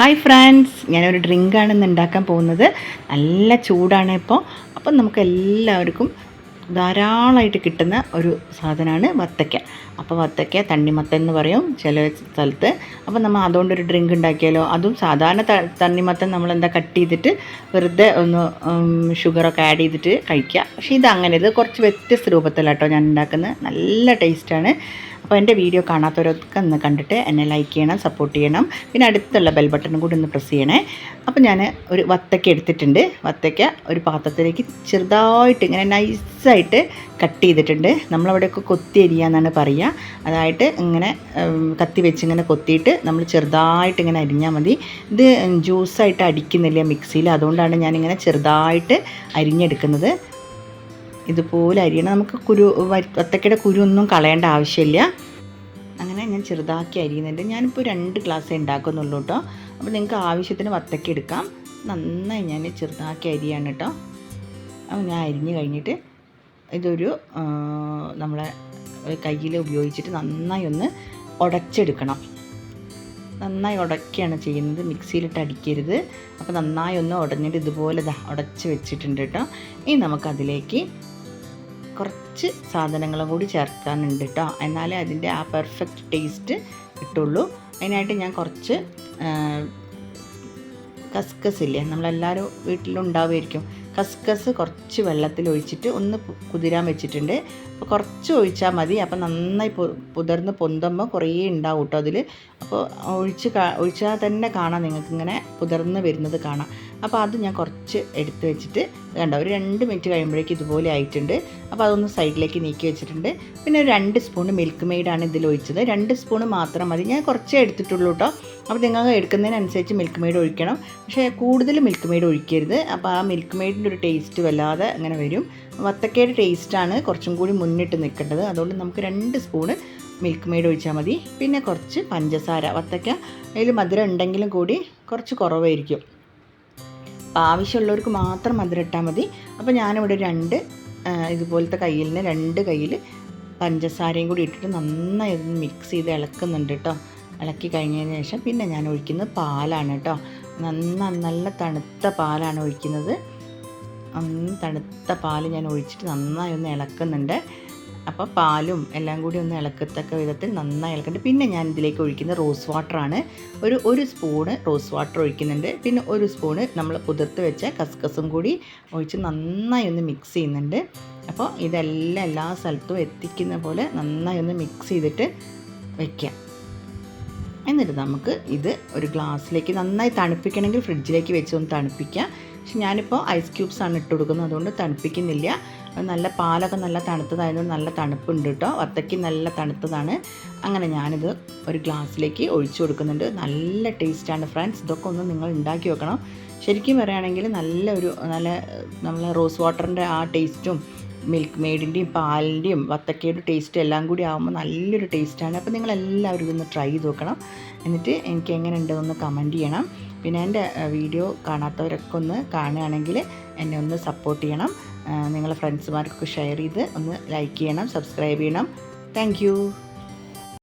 Hi friends ഞാനൊരു ഡ്രിങ്കാണ് ഇന്ന് ഉണ്ടാക്കാൻ പോകുന്നത്. നല്ല ചൂടാണ് ഇപ്പോൾ അപ്പം നമുക്ക് എല്ലാവർക്കും ധാരാളമായിട്ട് കിട്ടുന്ന ഒരു സാധനമാണ് വത്തയ്ക്ക അപ്പോൾ വത്തയ്ക്ക തണ്ണിമത്തൻ എന്ന് പറയും ചില സ്ഥലത്ത്. അപ്പോൾ നമ്മൾ അതുകൊണ്ടൊരു ഡ്രിങ്ക് ഉണ്ടാക്കിയാലോ? അതും സാധാരണ തണ്ണിമത്തം തണ്ണിമത്തൻ നമ്മൾ എന്താ കട്ട് ചെയ്തിട്ട് വെറുതെ ഒന്ന് ഷുഗറൊക്കെ ആഡ് ചെയ്തിട്ട് കഴിക്കുക. പക്ഷേ ഇത് അങ്ങനെ ഇത് കുറച്ച് വ്യത്യസ്ത രൂപത്തിലാട്ടോ ഞാൻ ഉണ്ടാക്കുന്നത്. നല്ല ടേസ്റ്റാണ്. അപ്പോൾ എന്റെ വീഡിയോ കാണാത്തവരൊക്കെ ഒന്ന് കണ്ടിട്ട് എന്നെ ലൈക്ക് ചെയ്യണം സപ്പോർട്ട് ചെയ്യണം. പിന്നെ അടുത്തുള്ള ബെൽ ബട്ടണും കൂടി ഒന്ന് പ്രസ് ചെയ്യണേ. അപ്പോൾ ഞാൻ ഒരു വത്തക്ക എടുത്തിട്ടുണ്ട്. വത്തക്ക ഒരു പാത്രത്തിലേക്ക് ചെറുതായിട്ട് ഇങ്ങനെ നൈസായിട്ട് കട്ട് ചെയ്തിട്ടുണ്ട്. നമ്മളവിടെയൊക്കെ കൊത്തി അരിയാന്നാണ് പറയുക അതായിട്ട് ഇങ്ങനെ കത്തി വെച്ച് ഇങ്ങനെ കൊത്തിയിട്ട് നമ്മൾ ചെറുതായിട്ട് ഇങ്ങനെ അരിഞ്ഞാൽ മതി. ഇത് ജ്യൂസായിട്ട് അടിക്കുന്നില്ല മിക്സിയിൽ അതുകൊണ്ടാണ് ഞാനിങ്ങനെ ചെറുതായിട്ട് അരിഞ്ഞെടുക്കുന്നത്. ഇതുപോലെ അരിയണം. നമുക്ക് കുരു വത്തക്കയുടെ കുരു ഒന്നും കളയേണ്ട ആവശ്യമില്ല. ഞാൻ ചെറുതാക്കി അരിയുന്നുണ്ട്. ഞാനിപ്പോൾ രണ്ട് ഗ്ലാസ് ഉണ്ടാക്കുന്നുള്ളൂ കേട്ടോ അപ്പോൾ നിങ്ങൾക്ക് ആവശ്യത്തിന് വത്തക്ക എടുക്കാം. നന്നായി ഞാൻ ചെറുതാക്കി അരിയാണ് കേട്ടോ അപ്പോൾ ഞാൻ അരിഞ്ഞ് കഴിഞ്ഞിട്ട് ഇതൊരു നമ്മളെ കയ്യിൽ ഉപയോഗിച്ചിട്ട് നന്നായി ഒന്ന് ഉടച്ചെടുക്കണം നന്നായി ഉടക്കുകയാണ് ചെയ്യുന്നത്. മിക്സിയിലിട്ട് അടിക്കരുത്. അപ്പോൾ നന്നായി ഒന്ന് ഉടഞ്ഞിട്ട് ഇതുപോലെ ഉടച്ച് വെച്ചിട്ടുണ്ട് കേട്ടോ ഇനി നമുക്കതിലേക്ക് കുറച്ച് സാധനങ്ങളും കൂടി ചേർക്കാനുണ്ട് കേട്ടോ എന്നാലേ അതിന്റെ ആ പെർഫെക്റ്റ് ടേസ്റ്റ് കിട്ടുള്ളൂ. അതിനായിട്ട് ഞാൻ കുറച്ച് കസ്കസ് ഇല്ലേ നമ്മളെല്ലാവരും വീട്ടിലുണ്ടാവുമായിരിക്കും. കസ്കസ് കുറച്ച് വെള്ളത്തിൽ ഒഴിച്ചിട്ട് ഒന്ന് കുതിരാൻ വെച്ചിട്ടുണ്ട്. അപ്പോൾ കുറച്ച് ഒഴിച്ചാൽ മതി. അപ്പോൾ നന്നായി പുതിർന്ന് പൊന്തുമ്പോൾ കുറേ ഉണ്ടാവും കേട്ടോ അതിൽ അപ്പോൾ ഒഴിച്ച് ഒഴിച്ചാൽ തന്നെ കാണാം. നിങ്ങൾക്ക് ഇങ്ങനെ പുതിർന്ന് വരുന്നത് കാണാം. അപ്പോൾ അത് ഞാൻ കുറച്ച് എടുത്ത് വെച്ചിട്ട് കണ്ട ഒരു രണ്ട് മിനിറ്റ് കഴിയുമ്പോഴേക്കും ഇതുപോലെ ആയിട്ടുണ്ട്. അപ്പോൾ അതൊന്ന് സൈഡിലേക്ക് നീക്കി വെച്ചിട്ടുണ്ട്. പിന്നെ രണ്ട് സ്പൂൺ മിൽക്ക് മെയ്ഡാണ് ഇതിൽ ഒഴിച്ചത്. രണ്ട് സ്പൂൺ മാത്രം മതി. ഞാൻ കുറച്ചേ എടുത്തിട്ടുള്ളൂ കേട്ടോ അപ്പോൾ നിങ്ങൾ എടുക്കുന്നതിനനുസരിച്ച് മിൽക്ക് മെയ്ഡ് ഒഴിക്കണം. പക്ഷേ കൂടുതൽ മിൽക്ക് മെയ്ഡ് ഒഴിക്കരുത്. അപ്പോൾ ആ മിൽക്ക് മെയ്ഡിന്റെ ഒരു ടേസ്റ്റ് വല്ലാതെ അങ്ങനെ വരും. വത്തക്കയുടെ ടേസ്റ്റാണ് കുറച്ചും കൂടി മുന്നിട്ട് നിൽക്കേണ്ടത്. അതുകൊണ്ട് നമുക്ക് രണ്ട് സ്പൂണ് മിൽക്ക് മെയ്ഡ് ഒഴിച്ചാൽ മതി. പിന്നെ കുറച്ച് പഞ്ചസാര. വത്തക്ക. അതിൽ മധുരം ഉണ്ടെങ്കിലും കൂടി കുറച്ച് കുറവായിരിക്കും. ആവശ്യമുള്ളവർക്ക് മാത്രം മധുരം ഇട്ടാൽ മതി. അപ്പോൾ ഞാനിവിടെ രണ്ട് ഇതുപോലത്തെ കയ്യിൽ നിന്ന് രണ്ട് കയ്യിൽ പഞ്ചസാരയും കൂടി ഇട്ടിട്ട് നന്നായി ഒന്ന് മിക്സ് ചെയ്ത് ഇളക്കുന്നുണ്ട് കേട്ടോ ഇളക്കി കഴിഞ്ഞതിന് ശേഷം പിന്നെ ഞാൻ ഒഴിക്കുന്നത് പാലാണ് കേട്ടോ നന്ന നല്ല തണുത്ത പാലാണ് ഒഴിക്കുന്നത്. തണുത്ത പാൽ ഞാൻ ഒഴിച്ചിട്ട് നന്നായി ഒന്ന് ഇളക്കുന്നുണ്ട്. അപ്പോൾ പാലും എല്ലാം കൂടി ഒന്ന് ഇളക്കത്തക്ക വിധത്തിൽ നന്നായി ഇളക്കുന്നുണ്ട് പിന്നെ ഞാൻ ഇതിലേക്ക് ഒഴിക്കുന്ന റോസ് വാട്ടറാണ് ഒരു ഒരു സ്പൂണ് റോസ് വാട്ടർ ഒഴിക്കുന്നുണ്ട്. പിന്നെ ഒരു സ്പൂണ് നമ്മൾ കുതിർത്ത് വെച്ച കസ്കസും കൂടി ഒഴിച്ച് നന്നായി ഒന്ന് മിക്സ് ചെയ്യുന്നുണ്ട്. അപ്പോൾ ഇതെല്ലാം എല്ലാ സ്ഥലത്തും എത്തിക്കുന്ന പോലെ നന്നായി ഒന്ന് മിക്സ് ചെയ്തിട്ട് വയ്ക്കാം എന്നിട്ട് നമുക്ക് ഇത് ഒരു ഗ്ലാസ്സിലേക്ക് നന്നായി തണുപ്പിക്കണമെങ്കിൽ ഫ്രിഡ്ജിലേക്ക് വെച്ച് ഒന്ന് തണുപ്പിക്കാം. പക്ഷെ ഞാനിപ്പോൾ ഐസ് ക്യൂബ്സാണ് ഇട്ട് കൊടുക്കുന്നത്. അതുകൊണ്ട് തണുപ്പിക്കുന്നില്ല. നല്ല പാലൊക്കെ നല്ല തണുത്തതായതുകൊണ്ട് നല്ല തണുപ്പുണ്ട് കേട്ടോ. വത്തയ്ക്ക് നല്ല തണുത്തതാണ്. അങ്ങനെ ഞാനിത് ഒരു ഗ്ലാസ്സിലേക്ക് ഒഴിച്ചു കൊടുക്കുന്നുണ്ട്. നല്ല ടേസ്റ്റാണ് ഫ്രണ്ട്സ്. ഇതൊക്കെ ഒന്ന് നിങ്ങൾ ഉണ്ടാക്കി വെക്കണം. ശരിക്കും പറയുകയാണെങ്കിൽ നല്ല ഒരു നല്ല നമ്മളെ റോസ് വാട്ടറിന്റെ ആ ടേസ്റ്റും മിൽക്ക് മെയ്ഡിന്റെയും പാലിന്റെയും വത്തക്കയുടെ ടേസ്റ്റ് എല്ലാം കൂടി ആകുമ്പോൾ നല്ലൊരു ടേസ്റ്റാണ് അപ്പോൾ നിങ്ങളെല്ലാവരും ഇതൊന്ന് ട്രൈ ചെയ്ത് നോക്കണം. എന്നിട്ട് എനിക്ക് എങ്ങനെ ഉണ്ടെന്നൊന്ന് കമന്റ് ചെയ്യണം. പിന്നെ എന്റെ വീഡിയോ കാണാത്തവരൊക്കെ ഒന്ന് കാണുകയാണെങ്കിൽ എന്നെ ഒന്ന് സപ്പോർട്ട് ചെയ്യണം. നിങ്ങളെ ഫ്രണ്ട്സുമാർക്കൊക്കെ ഷെയർ ചെയ്ത് ഒന്ന് ലൈക്ക് ചെയ്യണം സബ്സ്ക്രൈബ് ചെയ്യണം. താങ്ക്